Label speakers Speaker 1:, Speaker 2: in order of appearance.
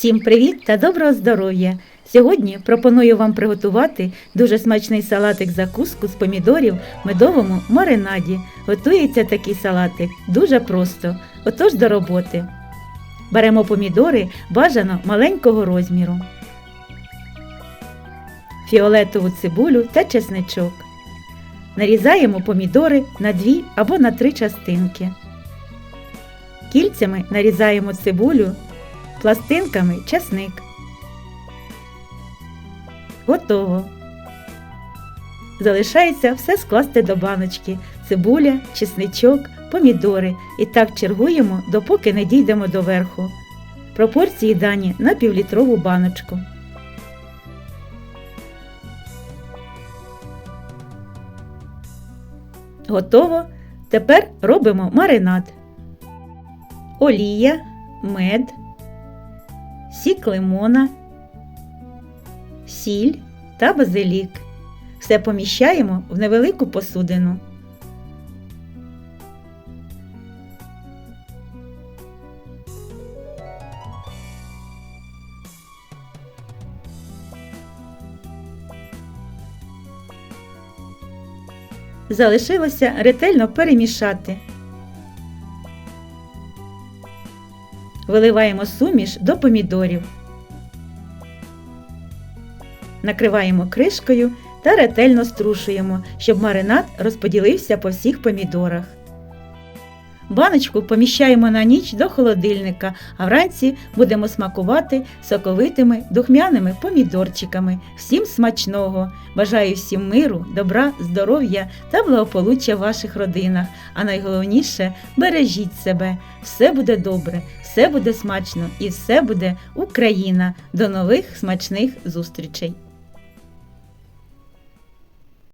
Speaker 1: Всім привіт та доброго здоров'я! Сьогодні пропоную вам приготувати дуже смачний салатик закуску з помідорів в медовому маринаді. Готується такий салатик дуже просто. Отож до роботи. Беремо помідори бажано маленького розміру, фіолетову цибулю та чесничок. Нарізаємо помідори на дві або на три частинки. Кільцями нарізаємо цибулю, пластинками часник. Готово. Залишається все скласти до баночки: цибуля, чесничок, помідори. І так чергуємо, допоки не дійдемо до верху. Пропорції дані на півлітрову баночку. Готово. Тепер робимо маринад. Олія, мед, сік лимона, сіль та базилік. Все поміщаємо в невелику посудину. Залишилося ретельно перемішати. Виливаємо суміш до помідорів. Накриваємо кришкою та ретельно струшуємо, щоб маринад розподілився по всіх помідорах. Баночку поміщаємо на ніч до холодильника, а вранці будемо смакувати соковитими духмяними помідорчиками. Всім смачного! Бажаю всім миру, добра, здоров'я та благополуччя в ваших родинах. А найголовніше бережіть себе. Все буде добре, все буде смачно і все буде Україна. До нових смачних зустрічей!